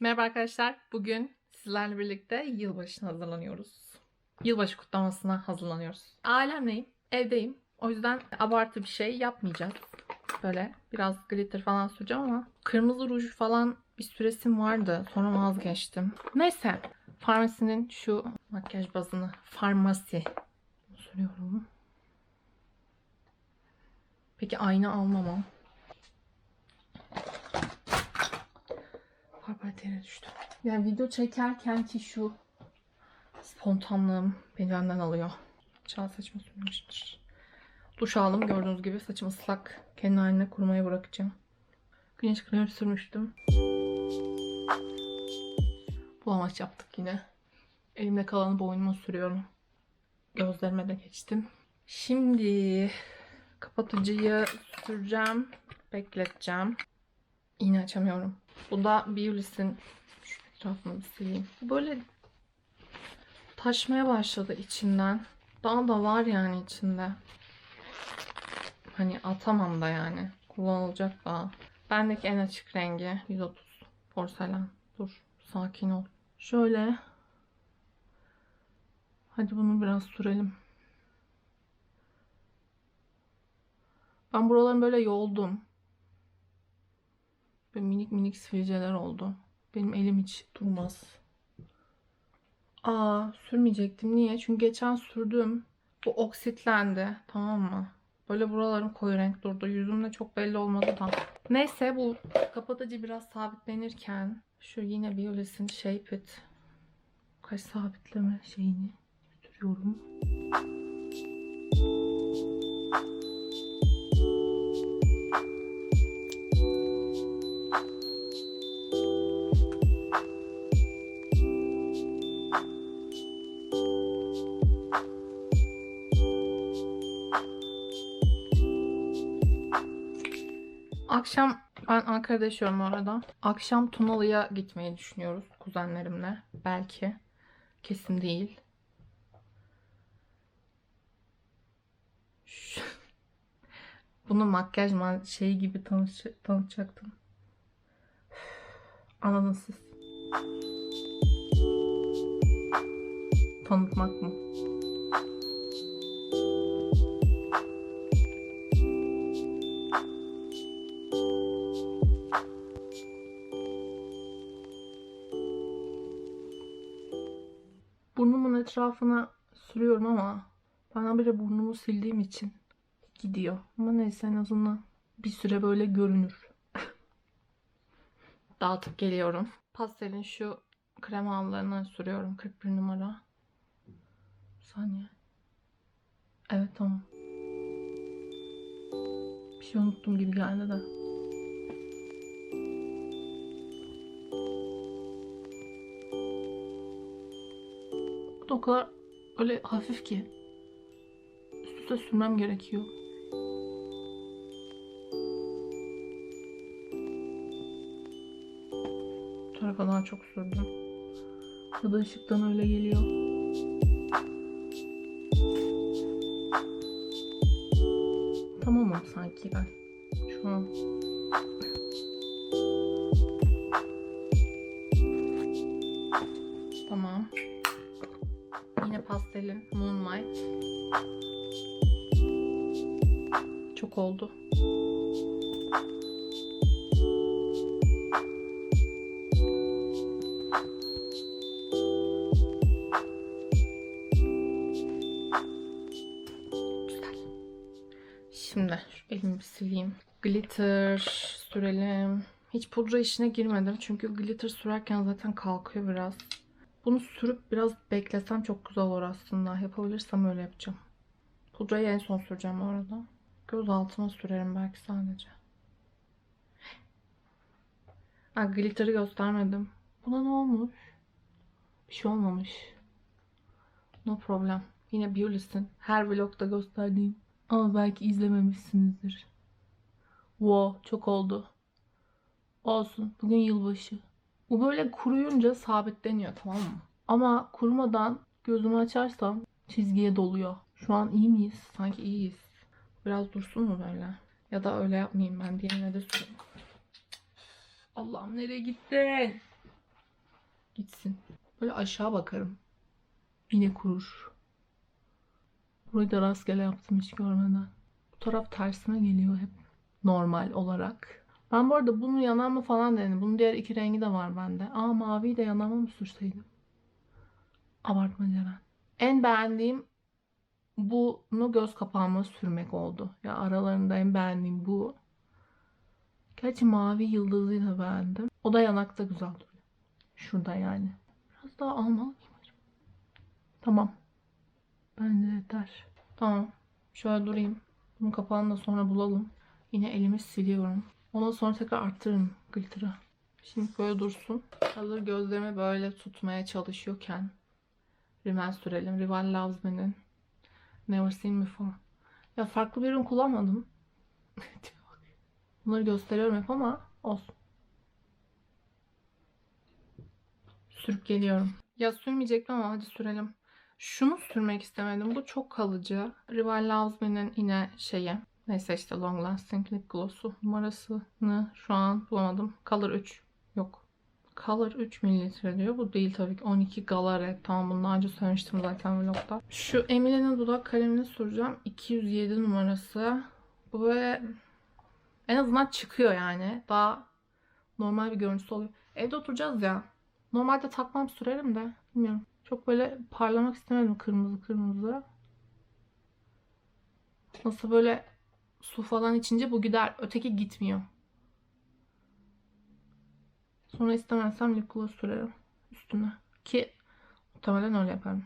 Merhaba arkadaşlar. Bugün sizlerle birlikte yılbaşına hazırlanıyoruz. Yılbaşı kutlamasına hazırlanıyoruz. Ailemleyim, evdeyim. O yüzden abartı bir şey yapmayacağız. Böyle biraz glitter falan süreceğim ama kırmızı ruj falan bir süresim vardı. Sonra vazgeçtim. Neyse. Farmasinin şu makyaj bazını farmasi sürüyorum. Peki ayna almamam. Parpatene düştü. Yani video çekerken ki şu spontanlığım beni benden alıyor. Çağ saçma sürmüştür. Duş aldım gördüğünüz gibi saçım ıslak. Kendi haline kurumaya bırakacağım. Güneş kremi sürmüştüm. Bu amaç yaptık yine. Elimde kalanı boynuma sürüyorum. Gözlerime de geçtim. Şimdi kapatıcıyı süreceğim. Bekleteceğim. İğne açamıyorum. Bu da Beulis'in şu etrafını bir sileyim. Böyle taşmaya başladı içinden. Daha da var yani içinde. Hani atamam da yani. Kullanılacak daha. Bendeki en açık rengi 130 porselen. Dur sakin ol. Şöyle. Hadi bunu biraz sürelim. Ben buralarını böyle yoldum. Böyle minik minik sivilceler oldu. Benim elim hiç durmaz. Aa sürmeyecektim. Niye? Çünkü geçen sürdüm. Bu oksitlendi. Tamam mı? Böyle buralarım koyu renk durdu. Yüzümde çok belli olmadı da. Neyse bu kapatıcı biraz sabitlenirken şu yine Biolis'in Shape It kaş sabitleme şeyini sürüyorum. Akşam ben Ankara'da yaşıyorum bu arada. Akşam Tunalı'ya gitmeyi düşünüyoruz kuzenlerimle. Belki. Kesin değil. Bunu makyaj şeyi gibi tanış tanıtacaktım. Anladınız siz. Tanıtmak mı? Etrafına sürüyorum ama bana bile burnumu sildiğim için gidiyor. Ama neyse en azından bir süre böyle görünür. Dağıtıp geliyorum. Pastelin şu krem allarına sürüyorum 41 numara. Saniye. Evet tamam. Bir şey unuttum gibi geldi de. Da o kadar öyle hafif ki. Üst üste sürmem gerekiyor. Bu tarafa daha çok sürdüm. Ya da ışıktan öyle geliyor. Tamamım sanki ben. Şu an. Sileyim. Glitter sürelim. Hiç pudra işine girmedim. Çünkü glitter sürerken zaten kalkıyor biraz. Bunu sürüp biraz beklesem çok güzel olur aslında. Yapabilirsem öyle yapacağım. Pudrayı en son süreceğim bu arada. Göz altına sürerim belki sadece. Ha, glitter'ı göstermedim. Buna ne olmuş? Bir şey olmamış. No problem. Yine Beulis'in her vlogda gösterdiğim. Ama belki izlememişsinizdir. Wow çok oldu. Olsun. Bugün yılbaşı. Bu böyle kuruyunca sabitleniyor tamam mı? Ama kurumadan gözümü açarsam çizgiye doluyor. Şu an iyi miyiz? Sanki iyiyiz. Biraz dursun mu böyle? Ya da öyle yapmayayım ben diğerine de süreyim. Allah'ım nereye gittin? Gitsin. Böyle aşağı bakarım. Yine kurur. Burayı da rastgele yaptım hiç görmeden. Bu taraf tersime geliyor hep. Normal olarak. Ben bu arada bunu yanağıma falan denedim. Bunun diğer iki rengi de var bende. Aa maviyi de yanağıma mı sürseydim? Abartma Ceren. En beğendiğim bunu göz kapağıma sürmek oldu. Ya aralarında en beğendiğim bu. Gerçi mavi yıldızıyı da beğendim. O da yanakta güzel duruyor. Şurada yani. Biraz daha almalı mıyım acaba? Tamam. Bence yeter. Tamam. Şöyle durayım. Bunun kapağını da sonra bulalım. Yine elimi siliyorum. Ondan sonra tekrar arttırırım glitter'ı. Şimdi böyle dursun. Hazır gözlerimi böyle tutmaya çalışıyorken rimel sürelim. Rival Loves Me'nin Never Seen Before. Ya farklı bir ürün kullanmadım. Bunları gösteriyorum hep ama olsun. Sürüp geliyorum. Ya sürmeyecektim ama hadi sürelim. Şunu sürmek istemedim. Bu çok kalıcı. Rival Loves Me'nin yine şeyi. Neyse işte Long Lasting Lip Gloss'u numarasını şu an bulamadım. Color 3. Yok. Color 3 mililitre diyor. Bu değil tabii ki. 12 Galaret. Tamam bunu daha önce söylemiştim zaten vlogda. Şu Emily'nin dudak kalemini süreceğim. 207 numarası. Bu böyle en azından çıkıyor yani. Daha normal bir görüntüsü oluyor. Evde oturacağız ya. Normalde takmam sürerim de. Bilmiyorum. Çok böyle parlamak istemedim kırmızı kırmızı. Nasıl böyle su falan içince bu gider. Öteki gitmiyor. Sonra istemezsem lip gloss sürerim üstüne. Ki muhtemelen öyle yaparım.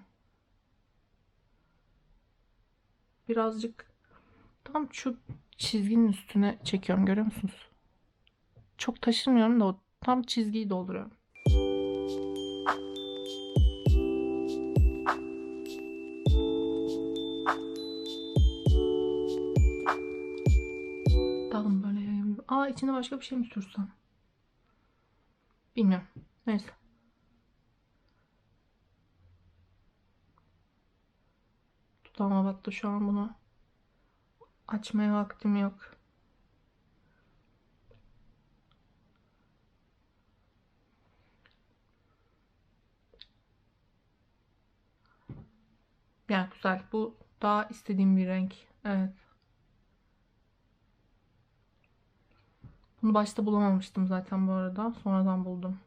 Birazcık tam şu çizginin üstüne çekiyorum. Görüyor musunuz? Çok taşırmıyorum da tam çizgiyi dolduruyorum. Aa içine başka bir şey mi sürsem? Bilmiyorum. Neyse. Dudağıma battı şu an bunu. Açmaya vaktim yok. Yani güzel. Bu daha istediğim bir renk. Evet. Bunu başta bulamamıştım zaten bu arada. Sonradan buldum.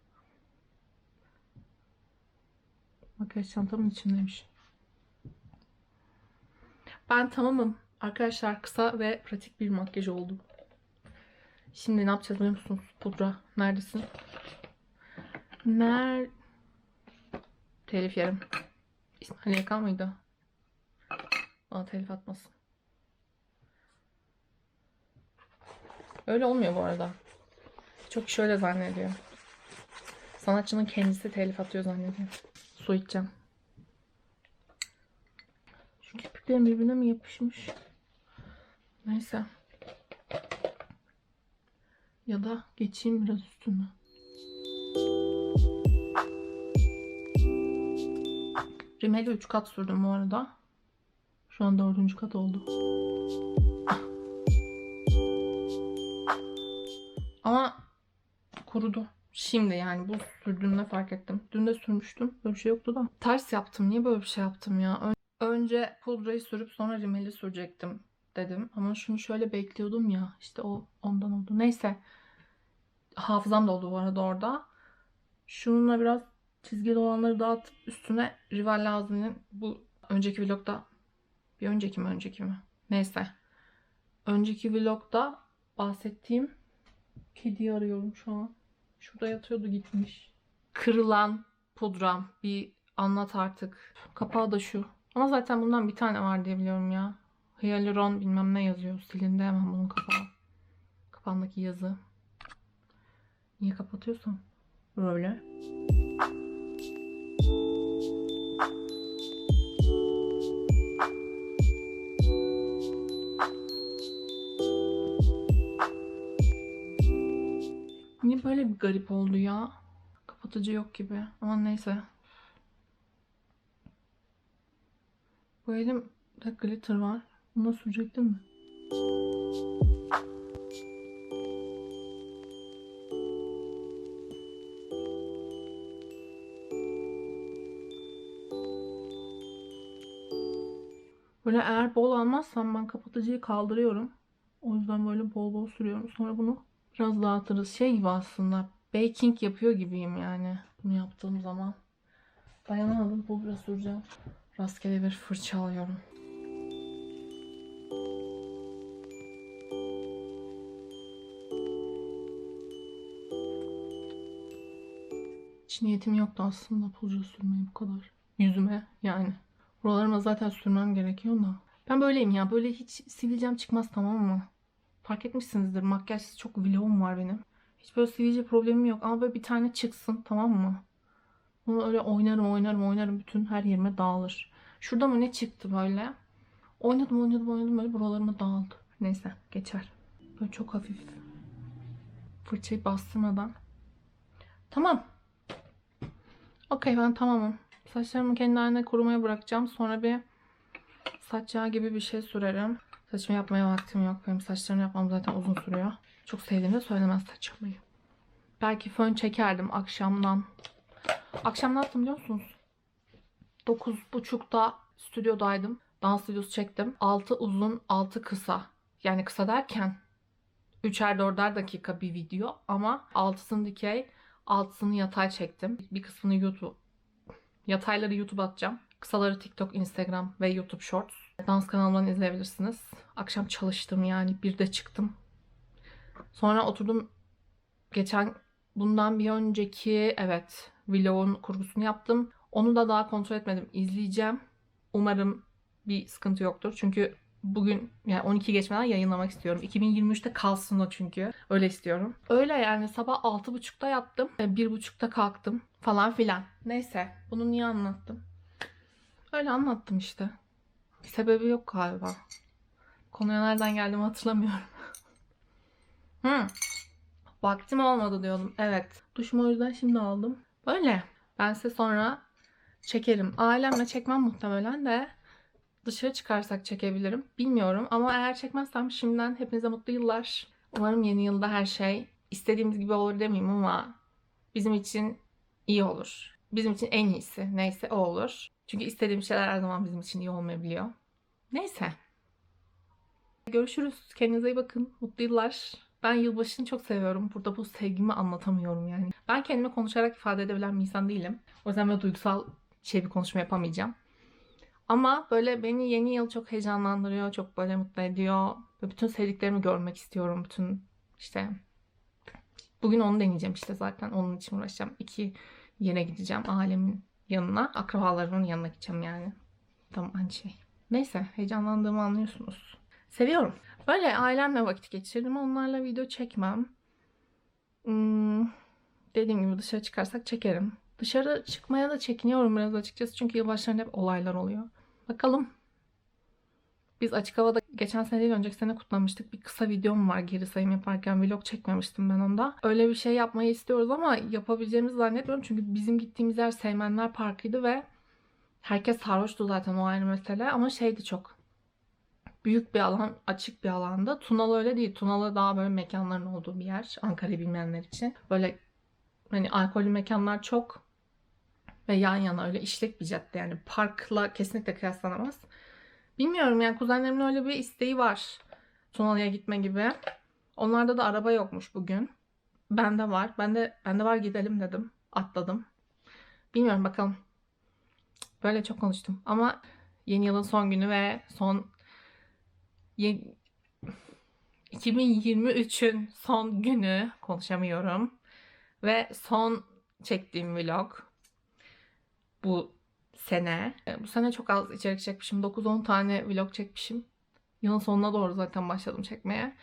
Makyaj çantamın içindeymiş. Ben tamamım. Arkadaşlar kısa ve pratik bir makyaj oldu. Şimdi ne yapacağız biliyor musunuz? Pudra. Neredesin? Ner... Telif yerim. İsmail Yakan mıydı? Bana telif atmasın. Öyle olmuyor bu arada. Çok şöyle zannediyor. Sanatçının kendisi telif atıyor zannediyor. Su içeceğim. Şu kirpiklerim birbirine mi yapışmış? Neyse. Ya da geçeyim biraz üstüne. Rimeli 3 kat sürdüm bu arada. Şu an 4. kat oldu. Ama kurudu. Şimdi yani bu sürdüğümde fark ettim. Dün de sürmüştüm. Böyle bir şey yoktu da. Ters yaptım. Niye böyle bir şey yaptım ya? Ön- Önce pudrayı sürüp sonra rimeli sürecektim dedim. Ama şunu şöyle bekliyordum ya. İşte o ondan oldu. Neyse. Hafızam da oldu bu arada orada. Şununla biraz çizgili olanları dağıtıp üstüne Rival Lazmi'nin bu önceki vlogda bir önceki mi önceki mi? Neyse. Önceki vlogda bahsettiğim kediyi arıyorum şu an. Şurada yatıyordu gitmiş. Kırılan pudram. Bir anlat artık. Kapağı da şu. Ama zaten bundan bir tane var diye biliyorum ya. Hyaluron bilmem ne yazıyor. Silindi hemen bunun kapağı. Kapağındaki yazı. Niye kapatıyorsam? Böyle. Böyle bir garip oldu ya. Kapatıcı yok gibi. Ama neyse. Bu elimde glitter var. Bunu sürecektim mi? Böyle eğer bol almazsam ben kapatıcıyı kaldırıyorum. O yüzden böyle bol bol sürüyorum. Sonra bunu biraz dağıtırız. Şey gibi aslında baking yapıyor gibiyim yani. Bunu yaptığım zaman. Dayanamadım. Pudra süreceğim. Rastgele bir fırça alıyorum. Hiç niyetim yoktu aslında pudra sürmeye bu kadar. Yüzüme yani. Buralarıma zaten sürmem gerekiyor da. Ben böyleyim ya. Böyle hiç sivilcem çıkmaz tamam mı? Fark etmişsinizdir. Makyajsız çok vlogum var benim. Hiç böyle sivilce problemim yok. Ama böyle bir tane çıksın tamam mı? Bunu öyle oynarım oynarım oynarım. Bütün her yerime dağılır. Şurada mı ne çıktı böyle? Oynadım oynadım oynadım böyle buralarıma dağıldı. Neyse geçer. Böyle çok hafif. Fırçayı bastırmadan. Tamam. Okey ben tamamım. Saçlarımı kendi haline kurumaya bırakacağım. Sonra bir saç yağı gibi bir şey sürerim. Saçımı yapmaya vaktim yok. Benim saçlarımı yapmam zaten uzun sürüyor. Çok sevdiğimde söylemez saç yapmayı. Belki fön çekerdim akşamdan. Akşam ne yaptım biliyor musunuz? 9.30'da stüdyodaydım. Dans videosu çektim. 6 uzun 6 kısa. Yani kısa derken 3'er 4'er dakika bir video ama 6'sını dikey 6'sını yatay çektim. Bir kısmını YouTube Yatayları YouTube atacağım. Kısaları TikTok, Instagram ve YouTube Shorts. Dans kanalımdan izleyebilirsiniz. Akşam çalıştım yani. Bir de çıktım. Sonra oturdum. Geçen bundan bir önceki evet vlogun kurgusunu yaptım. Onu da daha kontrol etmedim. İzleyeceğim. Umarım bir sıkıntı yoktur. Çünkü bugün yani 12 geçmeden yayınlamak istiyorum. 2023'te kalsın o çünkü. Öyle istiyorum. Öyle yani sabah 6.30'da yattım. 1.30'da kalktım falan filan. Neyse bunu niye anlattım? Öyle anlattım işte. Sebebi yok galiba. Konuya nereden geldiğimi hatırlamıyorum. Hı. Vaktim olmadı diyordum. Evet. Duşumu o yüzden şimdi aldım. Böyle. Ben size sonra çekerim. Ailemle çekmem muhtemelen de dışarı çıkarsak çekebilirim. Bilmiyorum ama eğer çekmezsem şimdiden hepinize mutlu yıllar. Umarım yeni yılda her şey istediğimiz gibi olur demeyeyim ama bizim için iyi olur. Bizim için en iyisi neyse o olur. Çünkü istediğim şeyler her zaman bizim için iyi olmayabiliyor. Neyse. Görüşürüz. Kendinize iyi bakın. Mutlu yıllar. Ben yılbaşını çok seviyorum. Burada bu sevgimi anlatamıyorum yani. Ben kendimi konuşarak ifade edebilen bir insan değilim. O yüzden böyle duygusal şey bir konuşma yapamayacağım. Ama böyle beni yeni yıl çok heyecanlandırıyor, çok böyle mutlu ediyor. Ve bütün sevdiklerimi görmek istiyorum. Bütün işte bugün onu deneyeceğim işte zaten. Onun için uğraşacağım. İki yere gideceğim. Ailemin yanına, akrabalarımın yanına gideceğim yani. Tam aynı şey. Neyse, heyecanlandığımı anlıyorsunuz. Seviyorum. Böyle ailemle vakit geçirdim. Onlarla video çekmem. Hmm, dediğim gibi dışarı çıkarsak çekerim. Dışarı çıkmaya da çekiniyorum biraz açıkçası. Çünkü yılbaşlarında hep olaylar oluyor. Bakalım. Biz açık havada geçen sene değil önceki sene kutlamıştık. Bir kısa videom var geri sayım yaparken. Vlog çekmemiştim ben onda. Öyle bir şey yapmayı istiyoruz ama yapabileceğimizi zannetmiyorum. Çünkü bizim gittiğimiz yer Seymenler Parkı'ydı ve herkes sarhoştu zaten o ayrı mesele. Ama şeydi çok büyük bir alan, açık bir alanda. Tunalı öyle değil. Tunalı daha böyle mekanların olduğu bir yer. Ankara'yı bilmeyenler için. Böyle hani alkollü mekanlar çok ve yan yana öyle işlek bir cadde yani parkla kesinlikle kıyaslanamaz. Bilmiyorum yani kuzenlerimin öyle bir isteği var. Tunalı'ya gitme gibi. Onlarda da araba yokmuş bugün. Bende var. Bende bende var gidelim dedim. Atladım. Bilmiyorum bakalım. Böyle çok konuştum ama yeni yılın son günü ve son 2023'ün son günü konuşamıyorum. Ve son çektiğim vlog bu sene. Bu sene çok az içerik çekmişim. 9-10 tane vlog çekmişim. Yılın sonuna doğru zaten başladım çekmeye.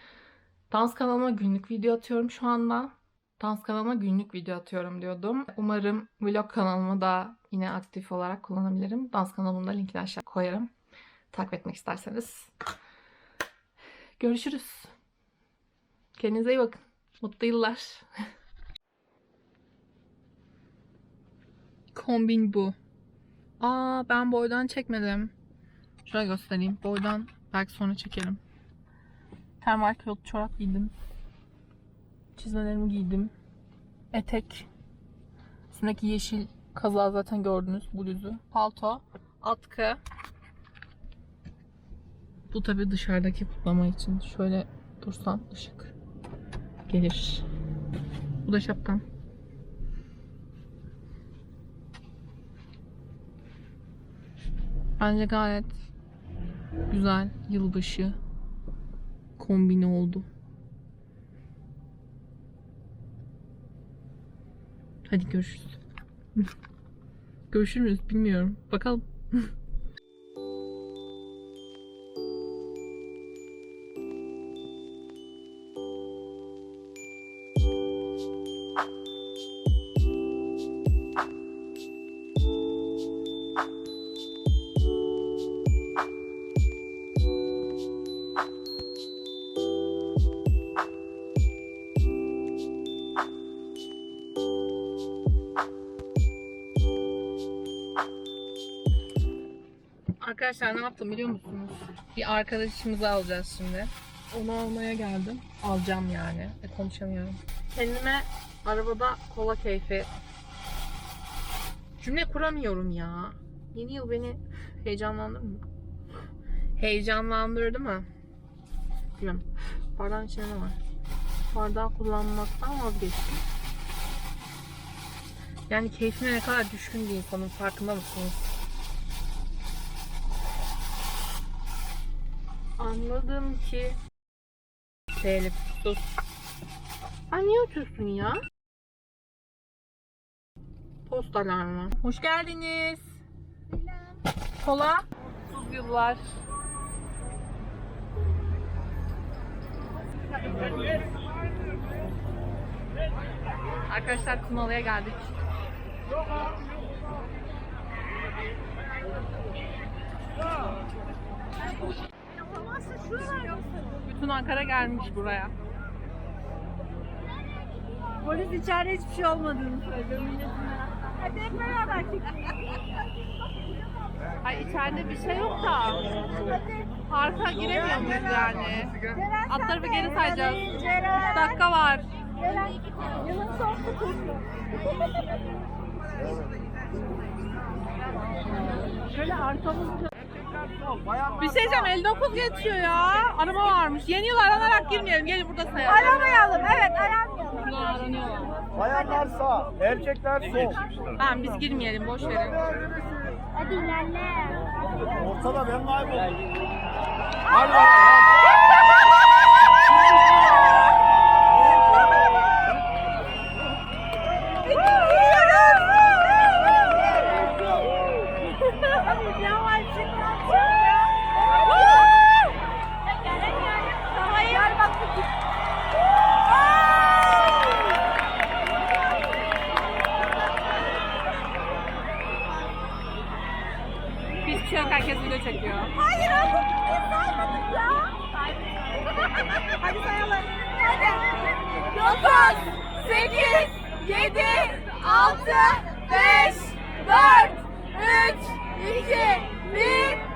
Dans kanalıma günlük video atıyorum şu anda. Dans kanalıma günlük video atıyorum diyordum. Umarım vlog kanalımı da yine aktif olarak kullanabilirim. Dans kanalımda linkini aşağı koyarım. Takip etmek isterseniz. Görüşürüz. Kendinize iyi bakın. Mutlu yıllar. Kombin bu. Aa ben boydan çekmedim. Şöyle göstereyim. Boydan belki sonra çekerim. Termal kilot çorap giydim. Çizmelerimi giydim. Etek. Üstündeki yeşil kazağı zaten gördünüz. Bluzu. Palto. Atkı. Bu tabi dışarıdaki kutlama için. Şöyle dursan ışık gelir. Bu da şapkam. Bence gayet güzel yılbaşı kombini oldu. Hadi görüşürüz. Görüşür müyüz bilmiyorum. Bakalım. Arkadaşlar ne yaptım biliyor musunuz? Bir arkadaşımızı alacağız şimdi. Onu almaya geldim. Alacağım yani. E, konuşamıyorum. Kendime arabada kola keyfi. Cümle kuramıyorum ya. Yeni yıl beni heyecanlandırdı mı? Heyecanlandırdı mı? Bilmiyorum. Bardağın içinde ne var? Bardağı kullanmaktan vazgeçtim. Yani keyfine ne kadar düşkün bir insanın farkında mısınız? Anladım ki Zeynep sus. Ay niye ötüyorsun ya? Post alarmı. Hoş geldiniz. Kola. Mutsuz yıllar. Arkadaşlar Kunalı'ya geldik. Bütün Ankara gelmiş buraya. Polis içeride hiçbir şey olmadığını söylüyor milletin Hadi hep beraber Ay içeride bir şey yok da. Parka giremiyor muyuz yani? Atları bir geri sayacağız. 3 dakika var. Yılın son. Şöyle arkamızda. Bir şey diyeceğim 59 geçiyor ya. Araba varmış. Yeni yıl aranarak girmeyelim. Gelin burada sayalım. Aramayalım evet aramayalım. Bunlar aranıyorlar. Bayanlar sağ, erkekler sol. Tamam biz girmeyelim boş verin. Hadi ilerle. Ortada ben kayboldum. Hadi bakalım. Hiçbir şey yok herkes video çekiyor. Hayır oğlum biz saymadık ya. Hadi sayalım. Hadi. 9, 8, 7, 6, 5, 4, 3, 2, 1.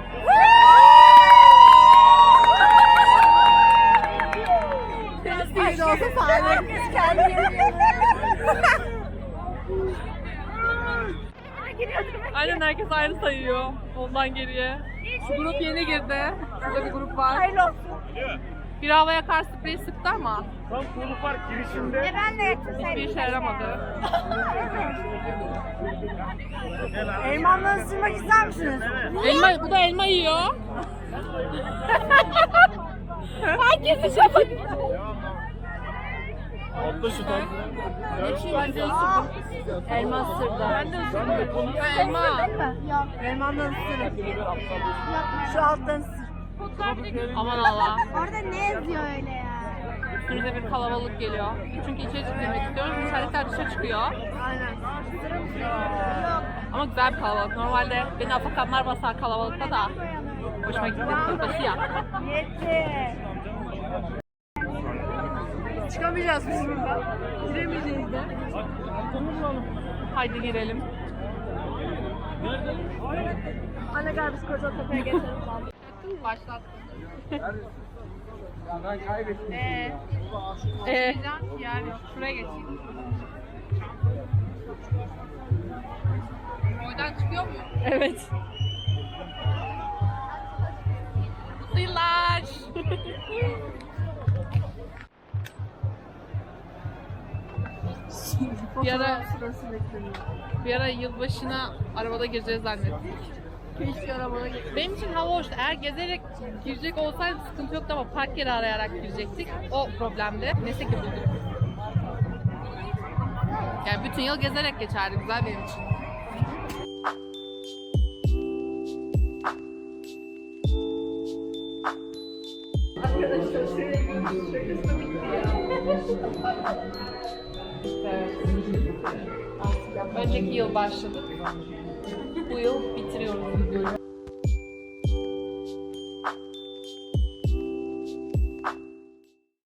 Sessiz olsa sağlık. Biz kendimiz Aynen herkes ayrı sayıyor. Ondan geriye. Şu grup yeni girdi. Burada bir grup var. Hayırlı olsun. Bir havaya kar spreyi sıktı ama Tam konu park girişinde. Ben de hiçbir işe yaramadı. Elmanla ısırmak ister misiniz? Elma, bu da elma yiyor. Herkes işe bakıyor. Atla şu tarzı. Ben de ısırdım. Elma ısırdı. Ben de ısırdım. Elma. Yok. Elmandan ısırın. Şu alttan ısır. Aman Allah. Orada ne yazıyor öyle ya? Üstümüze bir kalabalık geliyor. Çünkü içeri girmek istiyoruz. İçerikler dışa çıkıyor. Aynen. Ama güzel bir kalabalık. Normalde beni afakanlar basan kalabalıkta da hoşuma gitti. Taşı ya. Yetti. Çıkamayacağız biz buradan. Giremeyeceğiz de. Haydi girelim. Anne gel biz koca tepeye geçelim. Başlat. Ben kaybettim. Ee, ee, yani şuraya geçeyim. Boydan çıkıyor mu? Evet. Mutlu yıllar. bir ara, Sırası bekleniyor. bir ara yılbaşına arabada gireceğiz zannettik. Keşke arabada git. Benim için hava hoştu. Eğer gezerek girecek olsaydı sıkıntı yoktu ama park yeri arayarak girecektik. O problemdi. Neyse ki bulduk. Yani bütün yıl gezerek geçerdi. Güzel benim için. Arkadaşlar şuraya görüşürüz. Şakası bitti ya. Evet. Önceki yıl başladık. Bu yıl bitiriyoruz.